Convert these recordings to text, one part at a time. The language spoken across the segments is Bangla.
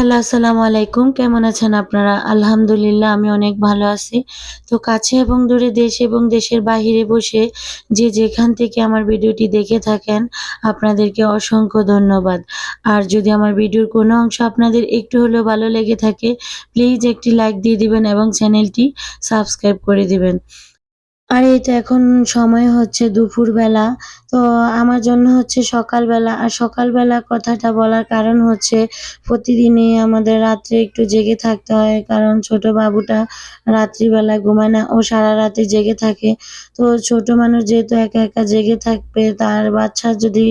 হ্যালো আসসালামু আলাইকুম। কেমন আছেন আপনারা? আলহামদুলিল্লাহ, আমি অনেক ভালো আছি। তো কাছে এবং দূরে দেশ এবং দেশের বাহিরে বসে যে যেখান থেকে আমার ভিডিওটি দেখে থাকেন, আপনাদেরকে অসংখ্য ধন্যবাদ। আর যদি আমার ভিডিওর কোনো অংশ আপনাদের একটু হলেও ভালো লেগে থাকে প্লিজ একটি লাইক দিয়ে দিবেন এবং চ্যানেলটি সাবস্ক্রাইব করে দিবেন। আর এই তো এখন সময় হচ্ছে দুপুরবেলা। তো আমার জন্য হচ্ছে সকালবেলা। আর সকালবেলা কথাটা বলার কারণ হচ্ছে প্রতিদিনই আমাদের রাত্রে একটু জেগে থাকতে হয়, কারণ ছোট বাবুটা রাত্রিবেলা ঘুমায় না। ও সারা রাতে জেগে থাকে। তো ছোট মানুষ যেহেতু একা একা জেগে থাকবে, তার বাচ্চা যদি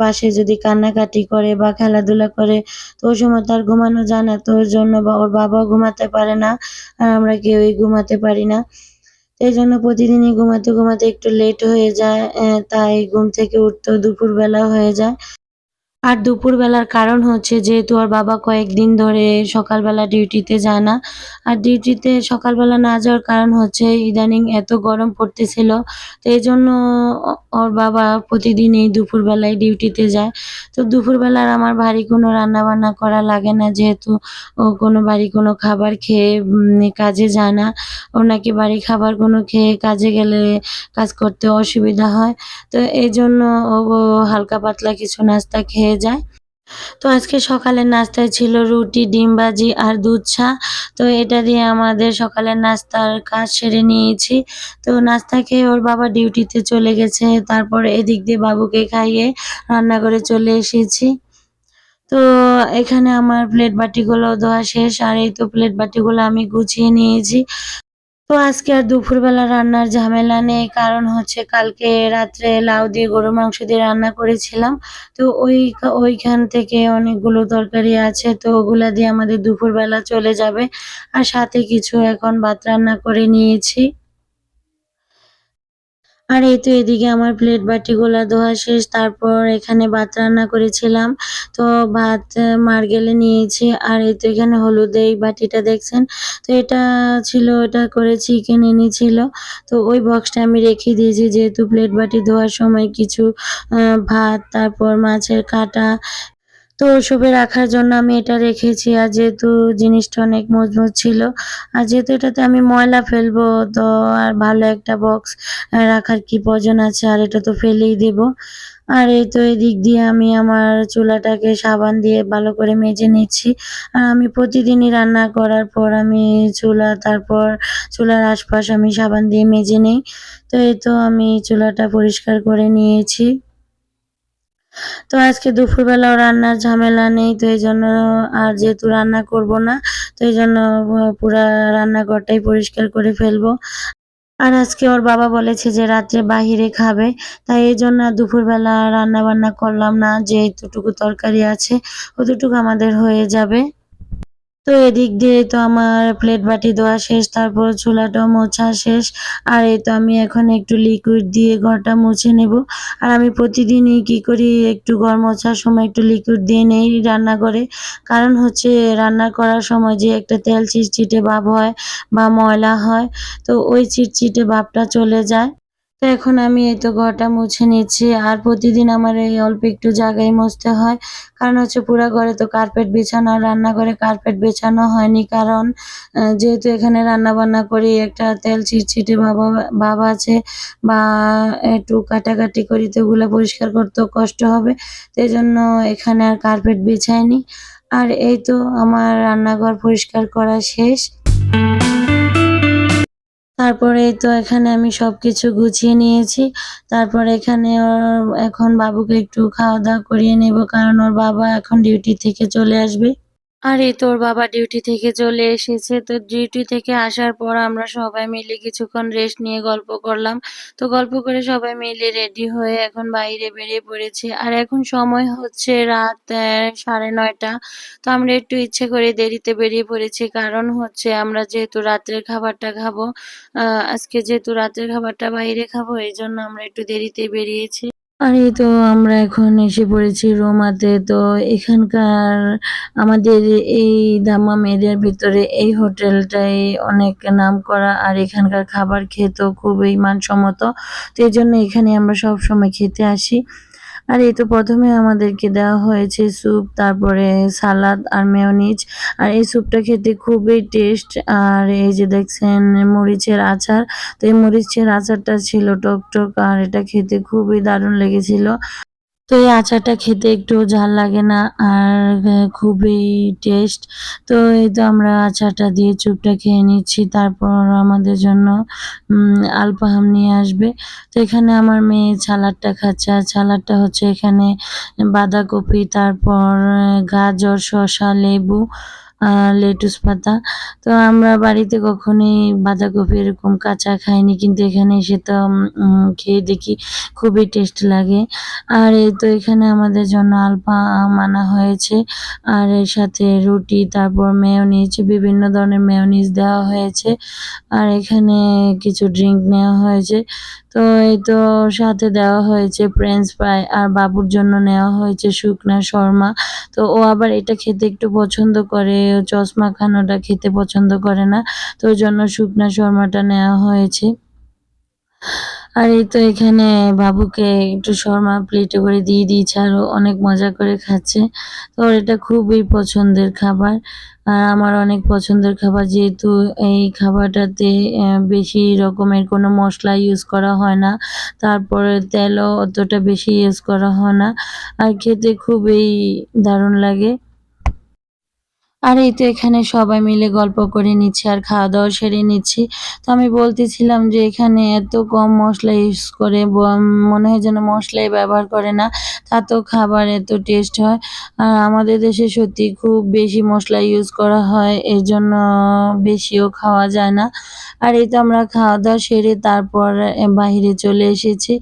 পাশে যদি কান্নাকাটি করে বা খেলাধুলা করে, তো ওই সময় তার ঘুমানো যায় না। তো ওর জন্য বা ওর বাবাও ঘুমাতে পারে না। আর আমরা কেউই ঘুমাতে পারি না। এই জন্য প্রতিদিনই ঘুমাতে ঘুমাতে একটু লেট হয়ে যায় তাই ঘুম থেকে উঠতেও দুপুরবেলা হয়ে যায়। আর দুপুরবেলার কারণ হচ্ছে যেহেতু ওর বাবা কয়েকদিন ধরে সকালবেলা ডিউটিতে যায় না। আর ডিউটিতে সকালবেলা না যাওয়ার কারণ হচ্ছে ইদানিং এত গরম পড়তেছিল। তো এই জন্য ওর বাবা প্রতিদিন প্রতিদিনই দুপুরবেলায় ডিউটিতে যায়। তো দুপুরবেলার আমার ভারী কোনো রান্না বান্না করা লাগে না যেহেতু ও কোনো বাড়ি কোনো খাবার খেয়ে কাজে যায় না। ওর নাকি বাড়ি খাবার কোনো খেয়ে কাজে গেলে কাজ করতে অসুবিধা হয়। তো এই জন্য ও হালকা পাতলা কিছু নাস্তা খেয়ে যায়। তো আজকে সকালের নাস্তায় ছিল রুটি, ডিম ভাজি আর দুধ চা। তো এটা দিয়ে আমাদের সকালের নাস্তার কাজ সেরে নিয়েছি। তো নাস্তা খেয়ে ওর বাবা ডিউটিতে চলে গেছে। তারপর এদিক দিয়ে বাবুকে খাইয়ে রান্না করে চলে এসেছি। তো এখানে আমার প্লেট বাটিগুলো ধোয়া শেষ। আর এই তো প্লেট বাটিগুলো আমি গুছিয়ে নিয়েছি। তো আজকে আর দুপুরবেলা রান্নার ঝামেলা নেই, কারণ হচ্ছে কালকে রাত্রে লাউ দিয়ে গরু মাংস দিয়ে রান্না করেছিলাম। তো ওই ওইখান থেকে অনেকগুলো তরকারি আছে, তো ওগুলো দিয়ে আমাদের দুপুরবেলা চলে যাবে। আর সাথে কিছু এখন ভাত রান্না করে নিয়েছি। আর এই তো এদিকে আমার প্লেট বাটিগুলা ধোয়া শেষ তারপর এখানে ভাত রান্না করেছিলাম। তো ভাত আহ, মার্গেলে নিয়েছি আর এই তো এখানে হলুদ এই বাটিটা দেখছেন? তো এটা ছিল এটা করে চিকেন এনেছিল। তো ওই বক্সটা আমি রেখে দিয়েছি যেহেতু প্লেট বাটি ধোয়ার সময় কিছু ভাত তারপর মাছের কাঁটা তো ওসবে রাখার জন্য আমি এটা রেখেছি। আর যেহেতু জিনিসটা অনেক মজবুত ছিল, আর যেহেতু এটাতে আমি ময়লা ফেলব, তো আর ভালো একটা বক্স রাখার কি প্রয়োজন আছে, আর এটা তো ফেলেই দেব। আর এই তো এদিক দিয়ে আমি আমার চুলাটাকে সাবান দিয়ে ভালো করে মেজে নিচ্ছি। আর আমি প্রতিদিনই রান্না করার পর আমি চুলা, তারপর চুলার আশপাশ আমি সাবান দিয়ে মেজে নিই। তো এই তো আমি চুলাটা পরিষ্কার করে নিয়েছি। তো আজকে দুপুরবেলাও রান্নার ঝামেলা নেই, তো এই জন্য আর যেহেতু রান্না করব না, তো এই জন্য পুরা রান্নাঘরটাই পরিষ্কার করে ফেলব। আর আজকে ওর বাবা বলেছে যে রাত্রে বাহিরে খাবে, তাই এই জন্য দুপুরবেলা রান্না বান্না করলাম না যে এতটুকু তরকারি আছে অতটুকু আমাদের হয়ে যাবে। তো এদিক দিয়ে তো আমার প্লেট বাটি ধোয়া শেষ, তারপর চুলাটাও মোছা শেষ। আর এই তো আমি এখন একটু লিকুইড দিয়ে ঘরটা মুছে নেব। আর আমি প্রতিদিনই কি করি, একটু ঘর মোছার সময় একটু লিকুইড দিয়ে নেই রান্না করে কারণ হচ্ছে রান্না করার সময় যে একটা তেল চিটচিটে ভাব হয় বা ময়লা হয়, তো ওই চিটচিটে ভাবটা চলে যায়। তো এখন আমি এই তো ঘরটা মুছে নিচ্ছি। আর প্রতিদিন আমার এই অল্প একটু জায়গায় মুছতে হয়। কারণ হচ্ছে পুরা ঘরে তো কার্পেট বিছানো আর রান্নাঘরে কার্পেট বিছানো হয়নি। কারণ যেহেতু এখানে রান্না বান্না করি, একটা তেল চিটচিটে ভাব ভাব আছে বা একটু কাটাকাটি করি তো ওগুলো পরিষ্কার করতেও কষ্ট হবে। তো জন্য এখানে আর কার্পেট বিছাইনি। আর এই তো আমার রান্নাঘর পরিষ্কার করা শেষ। তারপরে তো এখানে আমি সব কিছু গুছিয়ে নিয়েছি। তারপর এখানে এখন বাবুকে একটু খাওয়া দাওয়া করিয়ে নেব, কারণ ওর বাবা এখন ডিউটি থেকে চলে আসবে। আর, তোর বাবা ডিউটি থেকে চলে এসেছে। তো ডিউটি থেকে আসার পর আমরা সবাই মিলে কিছুক্ষণ রেস্ট নিয়ে গল্প করলাম। তো গল্প করে সবাই মিলে রেডি হয়ে এখন বাইরে বেরিয়ে পড়েছি। আর এখন সময় হচ্ছে রাত সাড়ে নয়টা। তো আমরা একটু ইচ্ছে করে দেরিতে বেরিয়ে পড়েছি। কারণ হচ্ছে আমরা যেহেতু রাত্রের খাবারটা খাব আজকে যেহেতু রাতের খাবারটা বাইরে খাব, এই জন্য আমরা একটু দেরিতে বেরিয়েছি। আর এই তো আমরা এখন এসে পড়েছি রোমাতে। তো এখানকার আমাদের এই দামাম এরিয়ার ভিতরে এই হোটেলটাই অনেক নাম করা আর এখানকার খাবার খেতেও খুবই মানসম্মত। তো এই জন্য এখানে আমরা সব সময় খেতে আসি। আর এই তো প্রথমে আমাদেরকে দেওয়া হয়েছে স্যুপ, তারপরে সালাদ আর মেয়োনিজ। আর এই স্যুপটা খেতে খুবই টেস্ট। আর এই যে দেখছেন, মরিচের আচার। তো এই মরিচের আচারটা ছিল টক টক আর এটা খেতে খুবই দারুণ লেগেছিল। তো এই আচারটা খেতে একটু ঝাল লাগে না আর খুবই টেস্ট তো এই তো আমরা আচারটা দিয়ে চুপটা খেয়ে নিচ্ছি, তারপর আমাদের জন্য আলপাহাম নিয়ে আসবে। তো এখানে আমার মেয়ে ছালাডটা খাচ্ছে, আর ছালাডটা হচ্ছে এখানে বাঁধাকপি, তারপর গাজর, শসা, লেবু লেটুস পাতা। তো আমরা বাড়িতে কখনোই বাঁধাকপি এরকম কাঁচা খাইনি, কিন্তু এখানে এসে তো খেয়ে দেখি খুবই টেস্ট লাগে। আর এই তো এখানে আমাদের জন্য আলপা মানা হয়েছে। আর এর সাথে রুটি, তারপর মেয়োনিজ বিভিন্ন ধরনের মেয়োনিজ দেওয়া হয়েছে। আর এখানে কিছু ড্রিঙ্ক নেওয়া হয়েছে। তো এই তো সাথে দেওয়া হয়েছে ফ্রেঞ্চ ফ্রাই আর বাবুর জন্য নেওয়া হয়েছে শুকনা শর্মা। তো ও আবার এটা খেতে একটু পছন্দ করে। ও চশমা খানোটা খেতে পছন্দ করে না, তো জন্য শুকনা শর্মাটা নেওয়া হয়েছে। আর এই তো এখানে বাবুকে একটু শর্মা প্লেটে করে দিয়ে দিয়েছে আর অনেক মজা করে খাচ্ছে। তো ওর এটা খুবই পছন্দের খাবার। আর আমার অনেক পছন্দের খাবার, যেহেতু এই খাবারটাতে বেশি রকমের কোনো মশলা ইউজ করা হয় না, তারপরে তেলও অতটা বেশি ইউজ করা হয় না। আর খেতে খুবই দারুণ লাগে। আর এই তো এখানে সবাই মিলে গল্প করে নিচ্ছি আর খাওয়া দাওয়া সেরে নিচ্ছি। তো আমি বলতেছিলাম যে এখানে এত কম মশলা ইউজ করে মনে হয় যেন মশলাই ব্যবহার করে না তা তো খাবার এত টেস্ট হয়। আর আমাদের দেশে সত্যি খুব বেশি মশলা ইউজ করা হয় এর জন্য বেশিও খাওয়া যায় না। আর এই তো আমরা খাওয়া দাওয়া সেরে তারপর এ, বাইরে চলে এসেছি।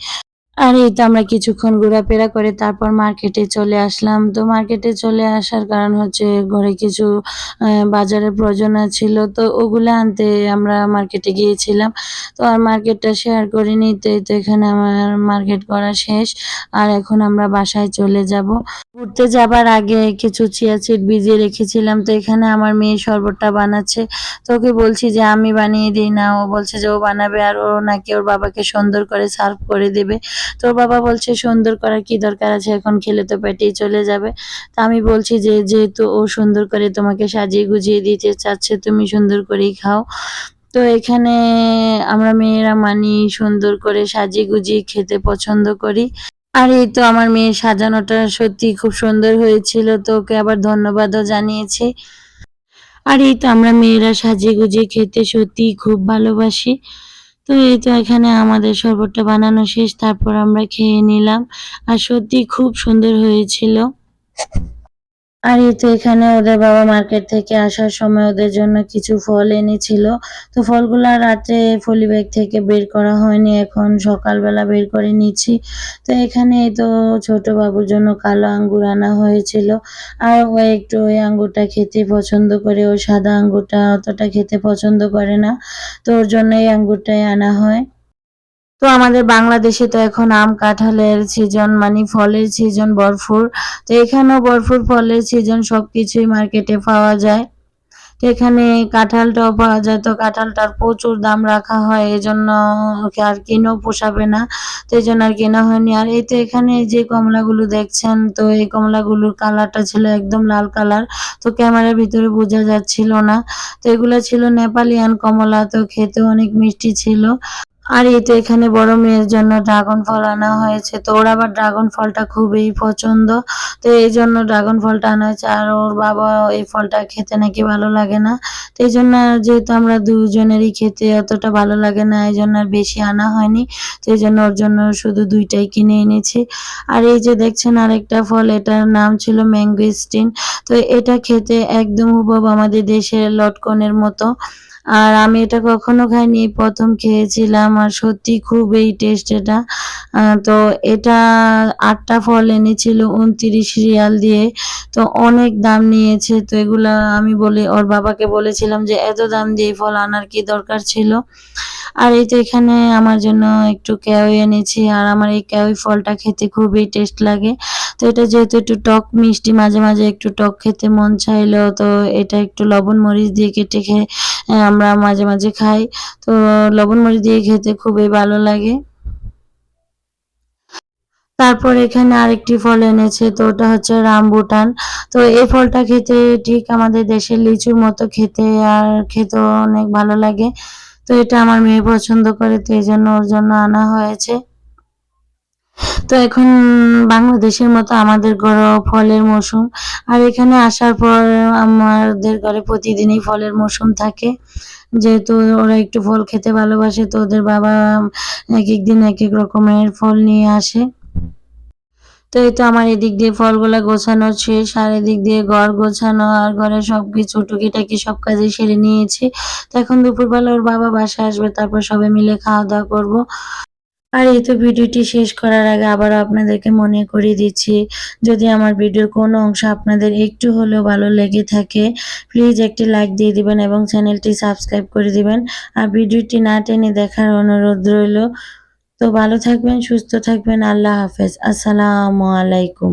আর, এই তো আমরা কিছুক্ষণ ঘোরাফেরা করে তারপর মার্কেটে চলে আসলাম। তো মার্কেটে চলে আসার কারণ হচ্ছে ঘরে কিছু বাজারের প্রয়োজন ছিল। তো ওগুলো আনতে আমরা মার্কেটে গিয়েছিলাম। তো আর মার্কেটটা শেয়ার করিনি। তো এই তো এখানে আমার মার্কেট করা শেষ। আর এখন আমরা বাসায় চলে যাব। ঘুরতে যাবার আগে কিছু চিয়া সিড ভিজিয়ে রেখেছিলাম। তো এখানে আমার মেয়ে শরবতটা বানাচ্ছে। তো ওকে বলছি যে আমি বানিয়ে দিই না। ও বলছে যে ও বানাবে আর ও নাকি ওর বাবাকে সুন্দর করে সার্ভ করে দেবে। তোর বাবা বলছে, সুন্দর করার কি দরকার আছে? এখন খেলে তো পেটেই চলে যাবে। তা আমি বলছি যে, যেহেতু ও সুন্দর করে তোমাকে সাজিয়ে গুজিয়ে দিতে চাচ্ছে, তুমি সুন্দর করেই খাও। তো এখানে আমরা মেয়েরা মানি সুন্দর করে সাজিয়ে গুজিয়ে খেতে পছন্দ করি। আর এই তো আমার মেয়ের সাজানোটা সত্যি খুব সুন্দর হয়েছিল, তো ওকে আবার ধন্যবাদও জানিয়েছি। আর এই তো আমরা মেয়েরা সাজিয়ে গুজিয়ে খেতে সত্যি খুব ভালোবাসি। তো এই তো এখানে আমাদের শরবতটা বানানো শেষ, তারপর আমরা খেয়ে নিলাম। আর সত্যি খুব সুন্দর হয়েছিল। আর এই তো এখানে ওদের বাবা মার্কেট থেকে আসার সময় ওদের জন্য কিছু ফল এনেছিল। তো ফলগুলো রাতে ফলি ব্যাগ থেকে বের করা হয়নি, এখন সকালবেলা বের করে নিচ্ছি। তো এখানে তো ছোট বাবুর জন্য কালো আঙ্গুর আনা হয়েছিল। আর ও একটু ওই আঙ্গুরটা খেতে পছন্দ করে, ও সাদা আঙ্গুরটা অতটা খেতে পছন্দ করে না। তো ওর জন্য এই আঙ্গুরটাই আনা হয়। তো আমাদের বাংলাদেশে তো এখন আম কাঁঠালের সিজন মানে ফলের সিজন ভরপুর তো এখানেও ভরপুর ফলের সিজন সবকিছুই মার্কেটে পাওয়া যায়। তো এখানে কাঁঠালটাও পাওয়া যায়। তো কাঁঠালটার প্রচুর দাম রাখা হয়, এজন্য ওকে আর কিনেও পোষাবে না। তো এই জন্য আর কেনা হয়নি। আর এই তো এখানে যে কমলাগুলো দেখছেন, তো এই কমলাগুলোর কালারটা ছিল একদম লাল কালার তো ক্যামেরার ভিতরে বোঝা যাচ্ছিল না। তো এগুলো ছিল নেপালিয়ান কমলা, তো খেতে অনেক মিষ্টি ছিল। আর তো এখানে বড় মেয়ের জন্য ড্রাগন ফল আনা হয়েছে, তো ওর আবার ড্রাগন ফলটা খুবই পছন্দ। তো এই জন্য ড্রাগন ফলটা আনা হয়েছে, আর ওর বাবা এই ফলটা খেতে নাকি ভালো লাগে না। তো এই জন্য যেহেতু আমরা দুজনেরই খেতে অতটা ভালো লাগে না, এই জন্য আর বেশি আনা হয়নি। তো এই জন্য ওর জন্য শুধু দুইটাই কিনে এনেছি। আর এই যে দেখছেন আরেকটা ফল, এটার নাম ছিল ম্যাঙ্গোস্টিন তো এটা খেতে একদম হুবহু আমাদের দেশের লটকনের মতো। আর আমি এটা কখনো খাইনি প্রথম খেয়েছিলাম আর সত্যি খুবই টেস্ট এটা। তো এটা আটটা ফল এনেছিল উনত্রিশ রিয়াল দিয়ে, তো অনেক দাম নিয়েছে। তো এগুলা আমি বলে, ওর বাবাকে বলেছিলাম যে, এত দাম দিয়ে ফল আনার কি দরকার ছিল? আর এই তো এখানে আমার জন্য একটু ক্যাওই এনেছি, আর আমার এই ক্যাওই ফলটা খেতে খুবই টেস্ট লাগে। তো এটা যেহেতু একটু টক মিষ্টি, মাঝে মাঝে একটু টক খেতে মন চাইলো তো এটা একটু লবণ মরিচ দিয়ে কেটে খেয়ে আমরা মাঝে মাঝে খাই। তো লবণ মরিচ দিয়ে খেতে খুবই ভালো লাগে। তারপর এখানে আরেকটি ফল এনেছে, তো ওটা হচ্ছে রামবুটান তো এই ফলটা খেতে ঠিক আমাদের দেশের লিচুর মতো খেতে আর খেতেও অনেক ভালো লাগে। তো এটা আমার মেয়ে পছন্দ করে, তো এই জন্য ওর জন্য আনা হয়েছে। তো এখন বাংলাদেশের মতো আমাদের ঘরে ফলের মৌসুম। আর এখানে আসার পর আমাদের ঘরে প্রতিদিনই ফলের মৌসুম থাকে। যেহেতু ওরা একটু ফল খেতে ভালোবাসে, তো ওদের বাবা এক এক দিন এক এক রকমের ফল নিয়ে আসে। তো এই তো আমার এদিক দিয়ে ফলগুলা গোছানো শেষ, আর এদিক দিয়ে ঘর গোছানো আর ঘরে সব কিছু টুকিটাকি সব কাজে সেরে নিয়েছি। তো এখন দুপুরবেলা ওর বাবা বাসায় আসবে, তারপর সবাই মিলে খাওয়া দাওয়া করব। আর এই তো ভিডিওটি শেষ করার আগে আবারও আপনাদেরকে মনে করিয়ে দিচ্ছি, যদি আমার ভিডিওর কোনো অংশ আপনাদের একটু হলেও ভালো লেগে থাকে প্লিজ একটি লাইক দিয়ে দিবেন এবং চ্যানেলটি সাবস্ক্রাইব করে দিবেন। আর ভিডিওটি না টেনে দেখার অনুরোধ রইল। তো ভালো থাকবেন, সুস্থ থাকবেন, আল্লাহ হাফেজ। আসসালামু আলাইকুম।